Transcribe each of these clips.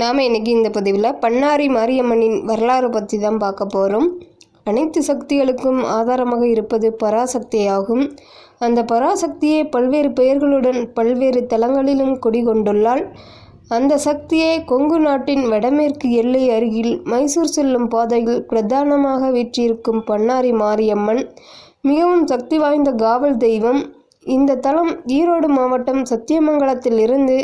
நாம் இன்னைக்கு இந்த பதிவில் பண்ணாரி மாரியம்மனின் வரலாறு பற்றி தான் பார்க்க போகிறோம் அனைத்து சக்திகளுக்கும் ஆதாரமாக இருப்பது பராசக்தியாகும். அந்த பராசக்தியை பல்வேறு பெயர்களுடன் பல்வேறு தலங்களிலும் குடிகொண்டுள்ளாள் அந்த சக்தியை கொங்கு நாட்டின் வடமேற்கு எல்லை அருகில் மைசூர் செல்லும் பாதையில் பிரதானமாக வீற்றிருக்கும் பண்ணாரி மாரியம்மன். மிகவும் சக்தி வாய்ந்த காவல் தெய்வம். இந்த தலம் ஈரோடு மாவட்டம் சத்தியமங்கலத்தில் இருந்து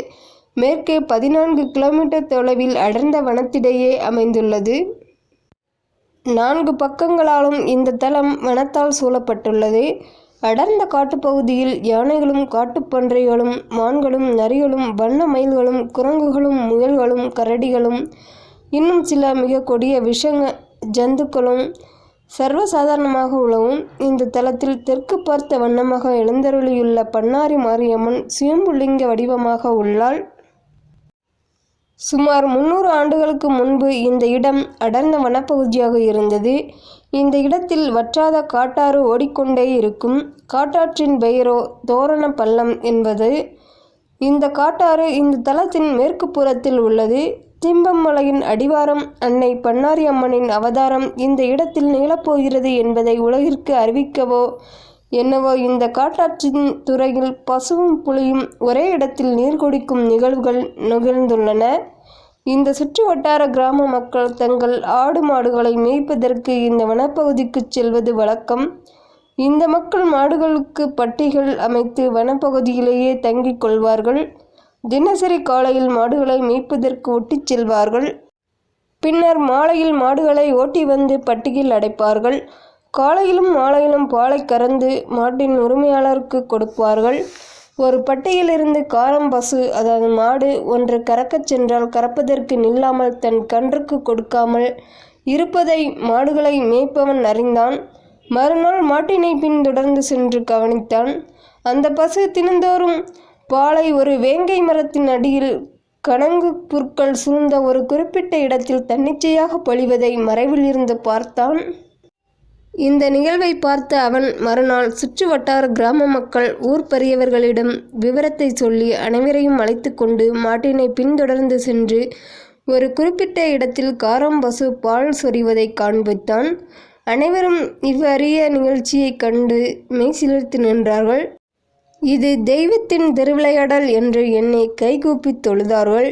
மேற்கே பதினான்கு கிலோமீட்டர் தொலைவில் அடர்ந்த வனத்திடையே அமைந்துள்ளது. நான்கு பக்கங்களாலும் இந்த தலம் வனத்தால் சூழப்பட்டுள்ளது. அடர்ந்த காட்டுப்பகுதியில் யானைகளும் காட்டுப்பன்றைகளும் மான்களும் நரிகளும் வண்ண மயில்களும் குரங்குகளும் முயல்களும் கரடிகளும் இன்னும் சில மிக கொடிய விஷங்க ஜந்துக்களும் சர்வசாதாரணமாக உள்ளவும் இந்த தலத்தில் தெற்கு பார்த்த வண்ணமாக எழுந்தருளியுள்ள பண்ணாரி மாரியம்மன் சுயம்புலிங்க வடிவமாக உள்ளாள் சுமார் முன்னூறு ஆண்டுகளுக்கு முன்பு இந்த இடம் அடர்ந்த வனப்பகுதியாக இருந்தது. இந்த இடத்தில் வற்றாத காட்டாறு ஓடிக்கொண்டே இருக்கும். காட்டாற்றின் பெயரோ தோரண பள்ளம் என்பது. இந்த காட்டாறு இந்த தலத்தின் மேற்கு புறத்தில் உள்ளது. திம்பம்மலையின் அடிவாரம் அன்னை பண்ணாரி அம்மனின் அவதாரம் இந்த இடத்தில் நிகழப்போகிறது என்பதை உலகிற்கு அறிவிக்கவோ என்னவோ இந்த காட்டாற்றின் துறையில் பசுவும் புலியும் ஒரே இடத்தில் நீர் குடிக்கும் நிகழ்வுகள் நிகழ்ந்துள்ளன. இந்த சுற்று வட்டார கிராம மக்கள் தங்கள் ஆடு மாடுகளை மேய்ப்பதற்கு இந்த வனப்பகுதிக்கு செல்வது வழக்கம். இந்த மக்கள் மாடுகளுக்கு பட்டிகள் அமைத்து வனப்பகுதியிலேயே தங்கிக் கொள்வார்கள். தினசரி காலையில் மாடுகளை மேய்ப்பதற்கு ஒட்டிச் செல்வார்கள். பின்னர் மாலையில் மாடுகளை ஓட்டி வந்து பட்டியில் அடைப்பார்கள். காலையிலும் மாலையிலும் பாலை கறந்து மாட்டின் உரிமையாளருக்கு கொடுப்பார்கள். ஒரு பட்டியிலிருந்து காரம் பசு அதாவது மாடு ஒன்று கறக்கச் சென்றால் கறப்பதற்கு நில்லாமல் தன் கன்றுக்கு கொடுக்காமல் இருப்பதை மாடுகளை மேய்ப்பவன் அறிந்தான். மறுநாள் மாட்டினை பின்தொடர்ந்து சென்று கவனித்தான். அந்த பசு தினந்தோறும் பாலை ஒரு வேங்கை மரத்தின் அடியில் கணங்கு புற்கள் சூழ்ந்த ஒரு குறிப்பிட்ட இடத்தில் தன்னிச்சையாக பொழிவதை மறைவில் இருந்து பார்த்தான். இந்த நிகழ்வை பார்த்த அவன் மறுநாள் சுற்று வட்டார கிராம மக்கள் ஊர் பெரியவர்களிடம் விவரத்தை சொல்லி அனைவரையும் அழைத்து கொண்டு மாட்டினை பின்தொடர்ந்து சென்று ஒரு குறிப்பிட்ட இடத்தில் காரம் பசு பால் சொறிவதை காண்பித்தான். அனைவரும் இவ்வறிய நிகழ்ச்சியை கண்டு மெய்சிலிர்த்து நின்றார்கள். இது தெய்வத்தின் திருவிளையாடல் என்று என்னை கைகூப்பி தொழுதார்கள்.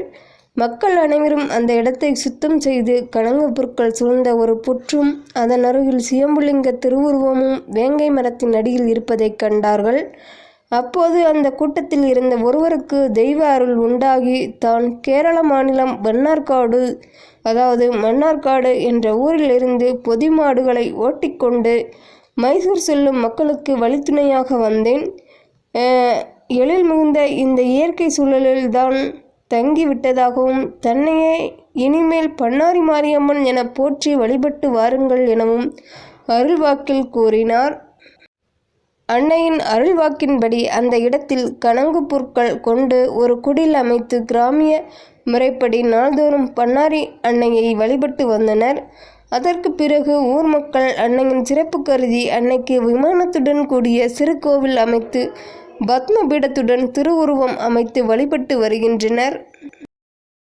மக்கள் அனைவரும் அந்த இடத்தை சுத்தம் செய்து கணங்கு பொருட்கள் சூழ்ந்த ஒரு புற்றும் அதன் அருகில் சியம்புலிங்க திருவுருவமும் வேங்கை மரத்தின் அடியில் இருப்பதைக் கண்டார்கள். அப்போது அந்த கூட்டத்தில் இருந்த ஒருவருக்கு தெய்வ அருள் உண்டாகி தான் கேரள மாநிலம் மன்னார்காடு அதாவது மன்னார்காடு என்ற ஊரிலிருந்து பொதி மாடுகளை ஓட்டிக்கொண்டு மைசூர் செல்லும் மக்களுக்கு வழித்துணையாக வந்தேன். எழில் மிகுந்த இந்த இயற்கை சூழலில்தான் தங்கிவிட்டதாகவும் தன்னையே இனிமேல் பண்ணாரி மாரியம்மன் என போற்றி வழிபட்டு வாருங்கள் எனவும் அருள்வாக்கில் கூறினார். அன்னையின் அருள்வாக்கின்படி அந்த இடத்தில் கணங்கு பொருட்கள் கொண்டு ஒரு குடில் அமைத்து கிராமிய முறைப்படி நாள்தோறும் பண்ணாரி அன்னையை வழிபட்டு வந்தனர். அதற்கு பிறகு ஊர் மக்கள் அன்னையின் சிறப்பு கருதி அன்னைக்கு விமானத்துடன் கூடிய சிறு கோவில் அமைத்து பத்ம பீடத்துடன் திருவுருவம் அமைத்து வழிபட்டு வருகின்றனர்.